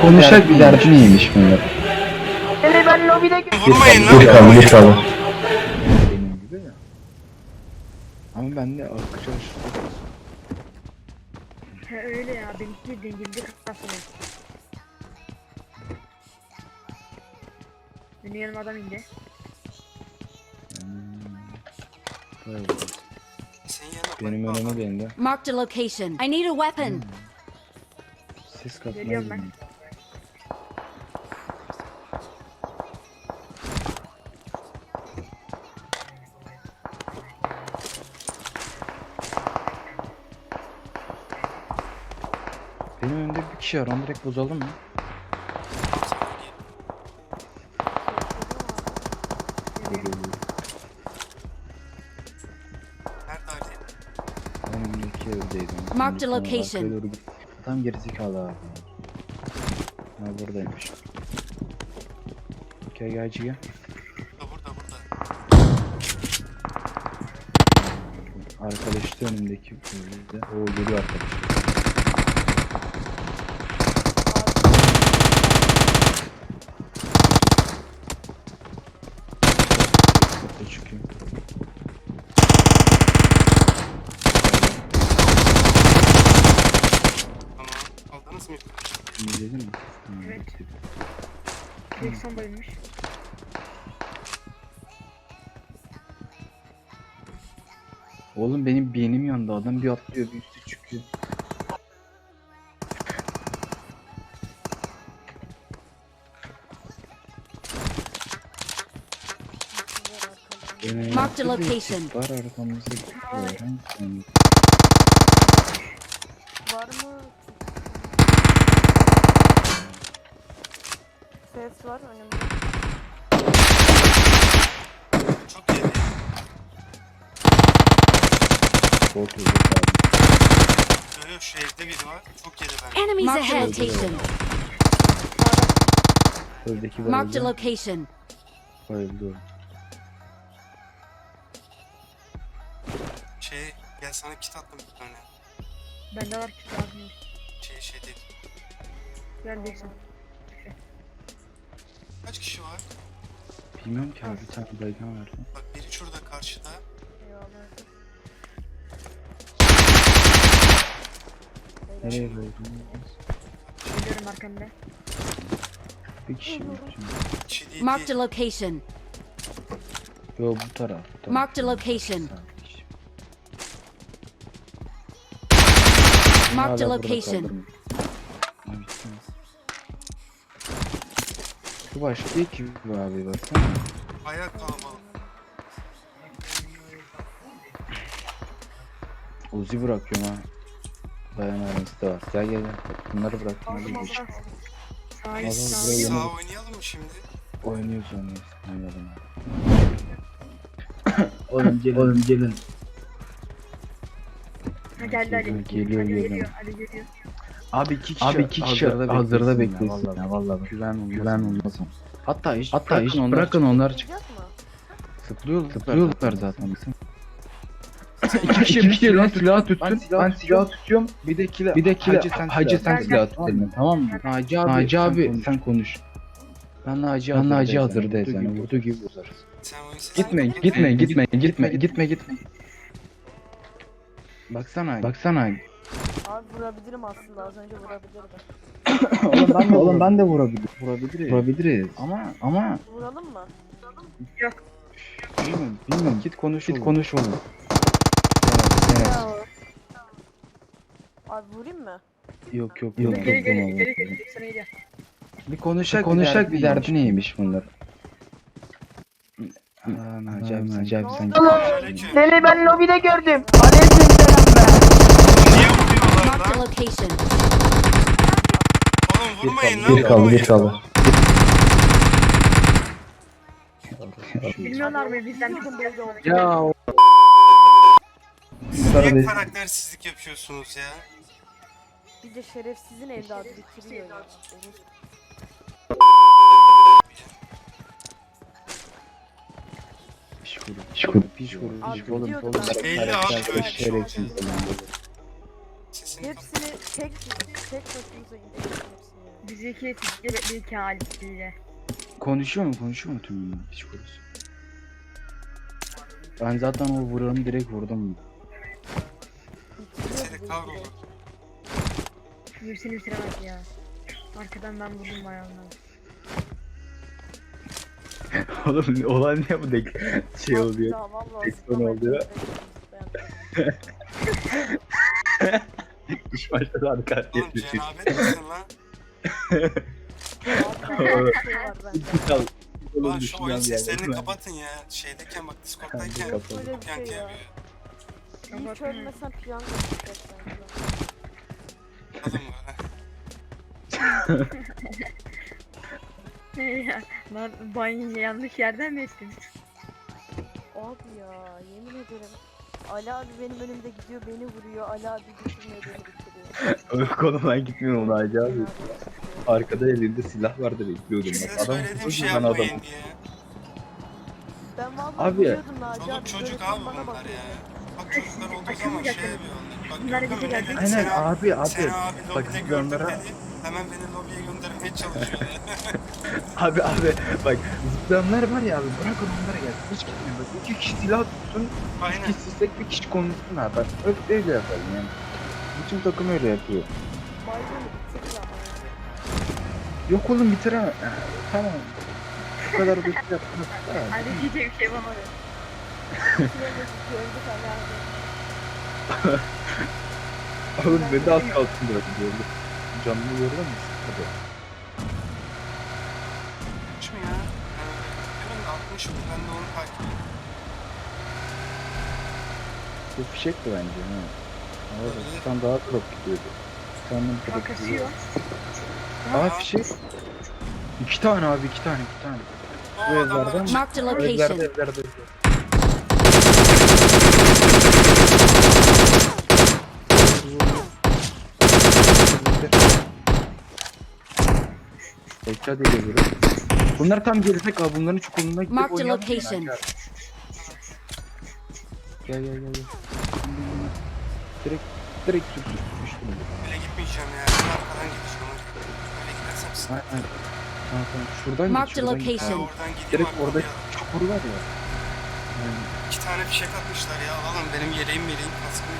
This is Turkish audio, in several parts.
konuşak bir derdi neymiş bunlar? Seni ben lobide Vurmayın lan. Benim gibi ya. Ama ben de arkadaş He öyle ya benimki dengildi kafasını. Benim yanıma adam indi. Yanına benim önüme adam. değindi. Marked a location. I need a weapon. Ses katmaya Geliyorum ben. Benim önümde bir kişi var. Onu direkt bozalım mı? Önümdeki evdeydim. Marked a location. Tam gerizekalı abi. Ha buradaymış. Gel gel gel. Burada burada burada. Arkadaş da önümdeki evde. Oo geliyor arkadaş. Çıkıyor. Tamam. Aldınız mı? İzledin mi? Evet. Direksiyon bayılmış. Oğlum benim beynim yandı. Adam bir atlıyor bir üstü çıkıyor. Ee, bir de location. Var arkamızda. Hangisini? Var mı? Ses var önümde. Çok iyi. Şu evde biri var. Çok yedi ben. Enemies ahead. location. Öldeki Marked a bayıldı. location. Bayıldı. Şey gel sana kit attım bir tane. Bende var ki lazım. yok. Şey şey değil. Gel direksiyon. Kaç kişi var? Bilmiyorum ki abi bir tane bayılgan vardı. Bak biri şurada karşıda. Nereye bayıldın? Geliyorum arkamda. Bir kişi mi? Kişi değil Marked a değil. location. Yo bu taraf. bu taraf. Marked a location. Marked a Hala burada location. kaldırmış. Bu başka ekip abi baksana. Bayağı kalabalık. Uzi bırakıyorum ha. Dayanarınız da var. Gel gel gel. Bunları bıraktım. Hadi Aldım aldım. Sağ sağ Sağ oynayalım mı şimdi? Oynuyoruz oynuyoruz. Oynayalım abi. Oğlum gelin. Oğlum gelin. Ha geldi Ali. Geliyor, geliyor, Ali geliyor. Abi iki kişi, Abi iki kişi hazırda beklesin vallahi. ya, vallahi. Güven olmaz. Güven olmaz. Hatta hiç Hatta bırakın hiç onlar bırakın onlar Çıkacak mı? Sıplıyorlar, Sıplıyorlar zaten. Bizim. İki kişi bir şey lan silahı tutsun. Ben silahı tutuyorum. Bir de kila. Bir de kila. Hacı sen, Hacı sen silahı tut eline tamam mı? Naci abi, Naci abi sen sen konuş. Ben Naci Ben de hazır de vurduğu seni gibi. Sen sesini Gitme gitme gitme gitme gitme gitme. Baksana. Baksana. Abi vurabilirim aslında az önce vurabilirdim. oğlum ben de, Oğlum ben de vurabilirim. vurabiliriz. Vurabiliriz. Ama Ama Vuralım mı? bilmiyorum, bilmiyorum. Git konuş git oğlum. konuş oğlum. Evet, Abi vurayım mı? Yok yok Yok, yok. Geri yok, geri oğlum. geri geri. Sana gel. Bir konuşak, Konuşak bir derdi neymiş bunlar? Sen. Acayip sen. Aleyküm. Seni ben lobide gördüm. Niye location. Oğlum vurmayın lan. Bir kaldı bir kaldı. Bilmiyorlar mı bizden bizim böyle oldu. Ya Siz niye karaktersizlik yapıyorsunuz ya? Bir de şerefsizin evladı bitiriyor ya. Piş kuru. Piş kuru. Abi Piş kuru. biliyordum Oğlum ben. oğlum. Belli abi böyle bir şey olacak. Hepsini tek tek başımıza indirdik hepsini. ya. Biz iki bir, bir iki halisiyle. Konuşuyor mu konuşuyor mu tüm bunlar? Hiç konusu. Ben zaten o vuranı direkt vurdum. Seni direkt. Birisini bitiremez ya. Arkadan ben vurdum ayağımdan. Oğlum olan niye bu denk şey oluyor? daha vallahi Tek son zıplamayı oluyor. Düş başladı arka Oğlum cenabet misin lan? Şey bende. Lan şu oyun seslerini kapatın ya. Şeydeyken bak Discord'dayken Kapalı. Böyle bir şey. Hiç ölmesen piyango. Anladın mı? ya. Lan banyo yanlış yerden mi ettin? Abi ya yemin ederim. Ali abi benim önümde gidiyor beni vuruyor. Ali abi götürmüyor beni bitiriyor. Öyle konudan gitmiyorum onu acaba. Cenab-ı Arkada elinde silah vardı bekliyordum. Size adam söylediğim şey ben adam. yapmayın diye. Ben vallahi Abi. vuruyordum Naci Çoluk abi. çocuk abi bunlar ya. Bak çocuklar olduğu zaman şey yapıyorlar. Bak Bunlar gördün bize mü? Millet Aynen abi abi. Seni abi Bak dedi. Hemen beni lobiye göndermeye çalışıyor. abi abi bak zıplayanlar var ya abi bırak onlara gelsin hiç gitmiyor bak iki kişi silah tutsun Aynen. iki istesek bir kişi konuşsun abi ben öyle, öyle yapalım yani. Bütün takım öyle yapıyor. Yok oğlum bitir ha. Ha, Tamam. Bu kadar bir şey yapamadım. Bitiremedik gördük Ali abi. Oğlum beni de az kalsın böyle gördüm. Canlı gördün mü? Hadi. Mi ya? Da 60 ben de onu takip ediyorum. Bu fişekti bence. Ha. Ama Olabilir. sen daha çok gidiyordu. Sandım Bak kasıyor. Aa fişek. İki tane abi iki tane iki tane. Bu evlerden mi? Marked a Evlerde location. evlerde. Bekle de geliyor. Bunlar tam gelecek abi. Bunların çukuruna gidip Marked oynayalım. location. Gel gel gel. gel. Direkt direkt sür sür. Düştüm. Öyle gitmeyeceğim ya. Ben arkadan gideceğim. Öyle gidersem sıkıntı. Aynen. Tamam tamam. Şuradan git. Marked a Şuradan git. Ha, location. oradan gideyim Direkt orada çukur var ya. Aynen. İki tane fişek atmışlar ya. Alalım benim yeleğim yeleğim kaskım.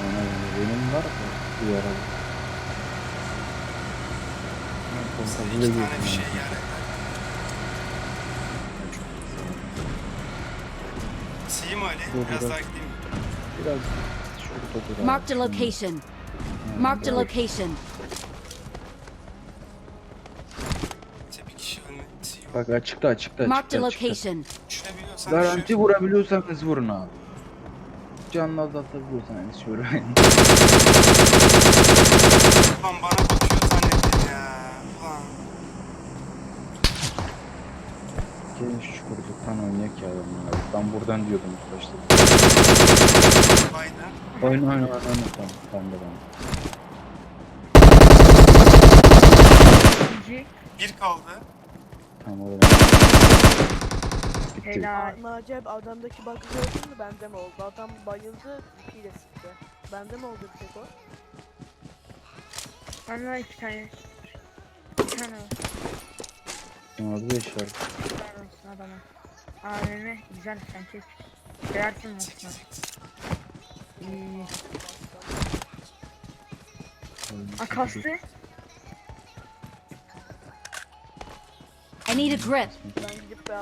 Aynen. Benim var da bu pompalı iki tane fişeği ya. yani. Siyim Ali. Biraz daha gideyim. Biraz topu Marked a location. Location. Bir kişi ölmedi. Siyim. Bak açıkta açıkta Marked a açıkta. açıkta. location. Garanti düşür. vurabiliyorsanız vurun abi. Canlı azaltabiliyorsanız vurun. Ulan bana. Ulan. Gelin şu çukurluktan oynayak ya adamlar. Ben buradan diyordum ilk başta. Baydı. Oyna oyna oyna oyna tamam tamam ben. İkinci. Bir kaldı. Tamam oyna. Bitti. Helal. Abi adamdaki bug'ı gördün mü bende mi oldu? Adam bayıldı ipiyle sıktı. Bende mi oldu bir tek o? Ben var iki tane. Bir tane olsun adama. AVM güzel sen çek. Aslında. sik. İyi. Aa kastı. I need a grip. Ben gidip bir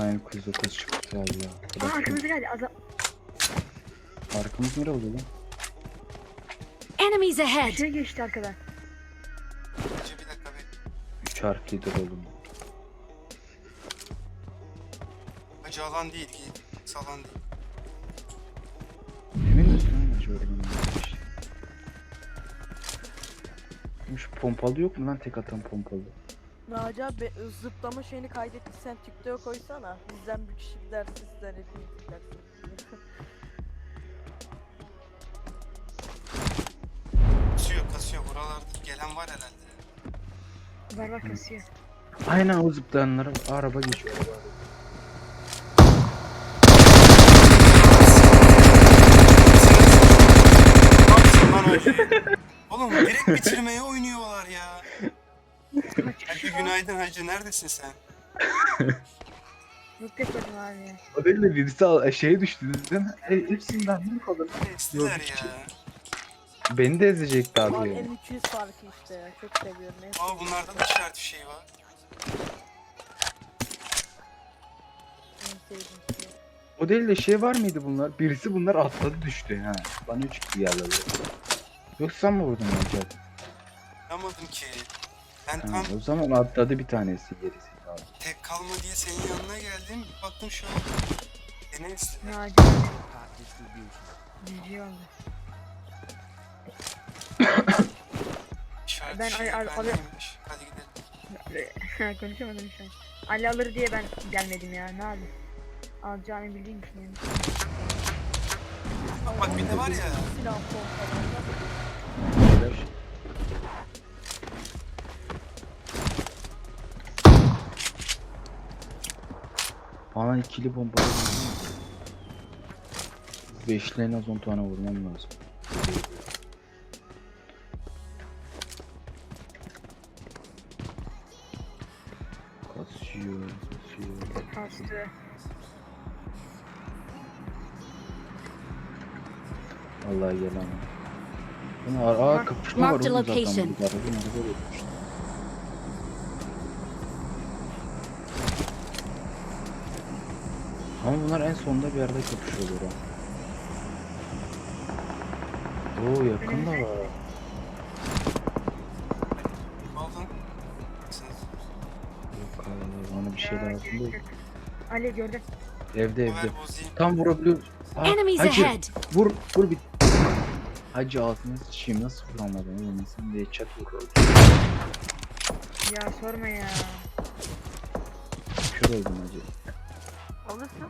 Aynen kız dokuz çıktı abi ya. Aa Bırak. arkamızda geldi. Azam. Arkamız nere oluyor lan? Enemies ahead. şey geçti arkadan. Önce bir dakika bir. 3 harfli de oğlum. Acı alan değil ki. Salan değil. Emin misin lan acaba oradan gelmiş? Şu pompalı yok mu lan tek atan pompalı? Naci abi zıplama şeyini kaydettiysen TikTok'a koysana. Bizden bir kişi giderse sizden hepiniz gidersiniz. kasıyor buralarda gelen var herhalde. Barba kasıyor. Aynen o zıplayanlara araba geçiyor. Oğlum direkt bitirmeye oynuyorlar ya. Hacı günaydın hacı neredesin sen? Mutlu abi. O değil de birisi al- e, şeye düştü. Hepsinden bir kalır. Ne istiyorlar ya? Beni de ezecekti Abi abi. M200 farkı işte ya. Çok seviyorum. En Aa bunlarda da işaret bir şey var. sevdiğim şey. O değil de şey var mıydı bunlar? Birisi bunlar atladı düştü ha. Bana üç kişi yerledi. Yoksa sen mi vurdun acaba? Anlamadım ki. Ben Ha, tam o zaman atladı bir tanesi gerisi. Abi. tek kalma diye senin yanına geldim. Bir baktım şu an. Acı. Cici oldu. İşaret Ben şey al- al- al- bendeymiş. Hadi gidelim. Konuşamadım şu an. Ali alır diye ben gelmedim ya. Ne abi? Alacağını bildiğim için yani. Bak bak bir de var ya. Silah pompalarla. Bana ikili bomba Beşli en az 10 tane vurmam lazım. Marked zaten. location. Ama bunlar en sonunda bir yerde kapışıyorlar ha. Oo yakın da var. Yok abi bana bir şey lazım değil. Ali gördün. Evde evde. Tam vurabiliyor. Aa, Enemies ahead! Vur vur bir. Hacı ağzına sıçayım nasıl vuramadın oğlum sen de çat vur. Ya sorma ya. Kör oldum hacı. Alırsın.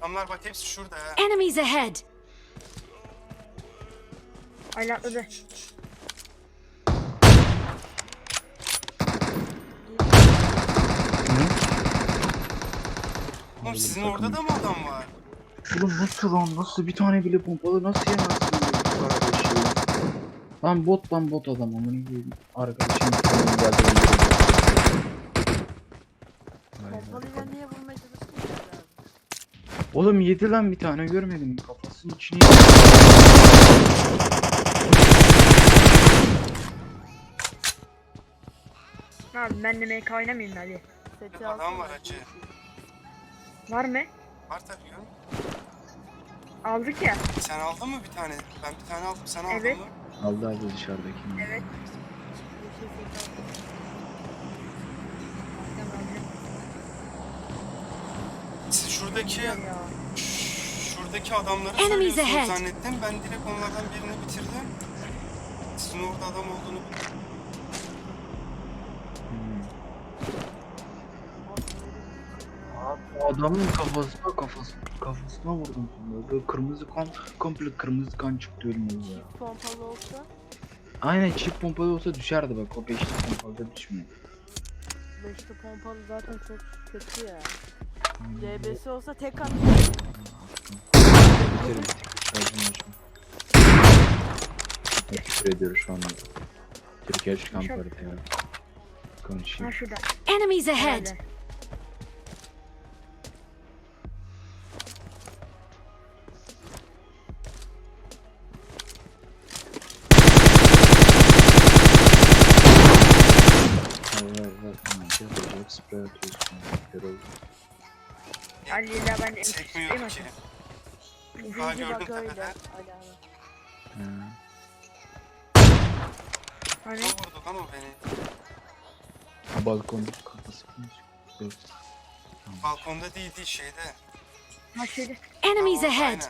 Adamlar bak hepsi şurada ha. Enemies ahead! Ali atladı. Oğlum sizin orada da mı adam var? Oğlum nasıl lan nasıl bir tane bile pompalı nasıl yemezsin kardeşim? Lan bot lan bot adam amına koyayım. Arkadaşım falan geldi. Pompalıyla niye vurmaya çalıştın ki abi? Oğlum yedi lan bir tane görmedim kafasının içine yedi. Ne abi ben de MK oynamayayım? Seti Adam alsana. var hacı. Var mı? Var tabii ya. Aldık ya. Sen aldın mı bir tane? Ben bir tane aldım. Sen aldın Evet. mı? Aldı abi dışarıdaki. Evet. Siz şuradaki Ya. şuradaki adamları Enemies söylüyorsunuz ahead. zannettim. Ben direkt onlardan birini bitirdim. Sizin orada adam olduğunu bilmiyorum. Adamın kafasına kafasına kafasına vurdum sonra. Böyle kırmızı kan komple kırmızı kan çıktı önüme ya. Çift pompalı olsa Aynen çift pompalı olsa düşerdi bak o beşli pompalıda düşmüyor. beşli pompalı zaten çok kötü ya. DB'si olsa tek at. Biterim, şarjım açma. Teşekkür ediyoruz şu anda. Türkiye çıkan parite ya. Konuşayım. Ha şurada. Enemies ahead! Herhalde. Mi? ki. Üçüncü gördüm bak öyle. Ali abi. Ha. Hani Ne vurdu lan o beni? Balkon kafası. Balkonda değil değil şeyde. ha şeyde. Enemies ahead! aynen.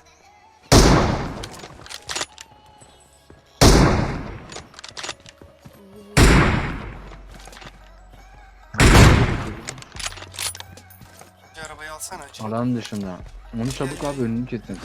Alsana hacı. Alan dışında. Onu çabuk abi önünü kesin.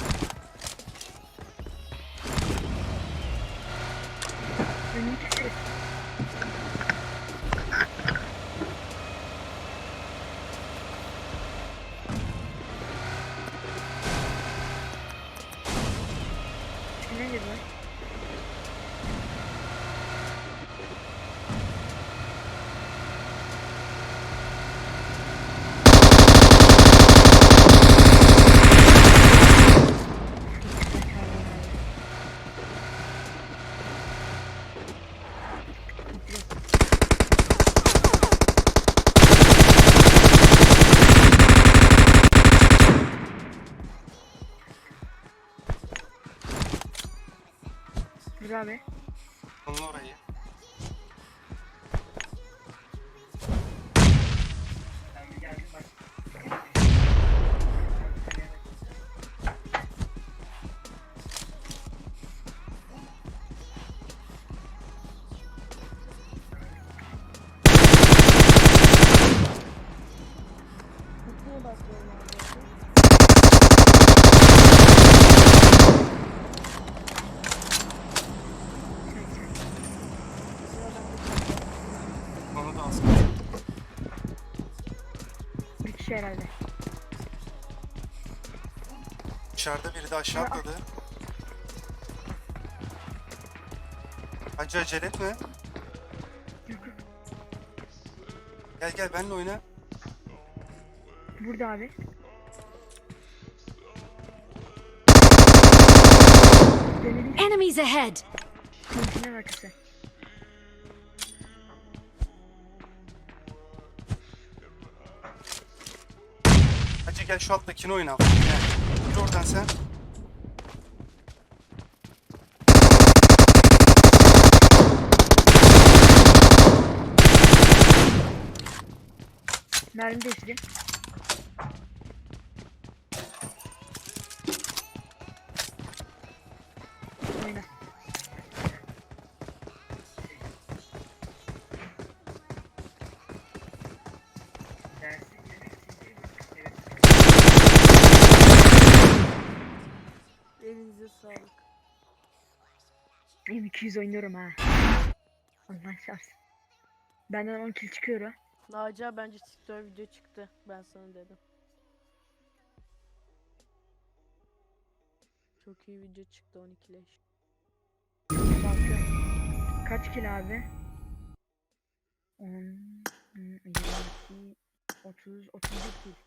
그 다음에? 건노라이요? Kişi herhalde. Dışarıda biri de aşağı atladı. Hacı acele etme. Gel gel benimle oyna. Burada abi. Denedim Enemies ahead! kontiner arkası. Gel şu alttakini oyna. Gel. Gir oradan sen. Mermi değiştirdim. Elinize sağlık. M200 oynuyorum ha. Allah şahs. Benden 10 kill çıkıyor ha. Naci abi bence TikTok video çıktı. Ben sana dedim. Çok iyi video çıktı 12 leş. Kaç kill abi? 10, 22, 30, 31 kill.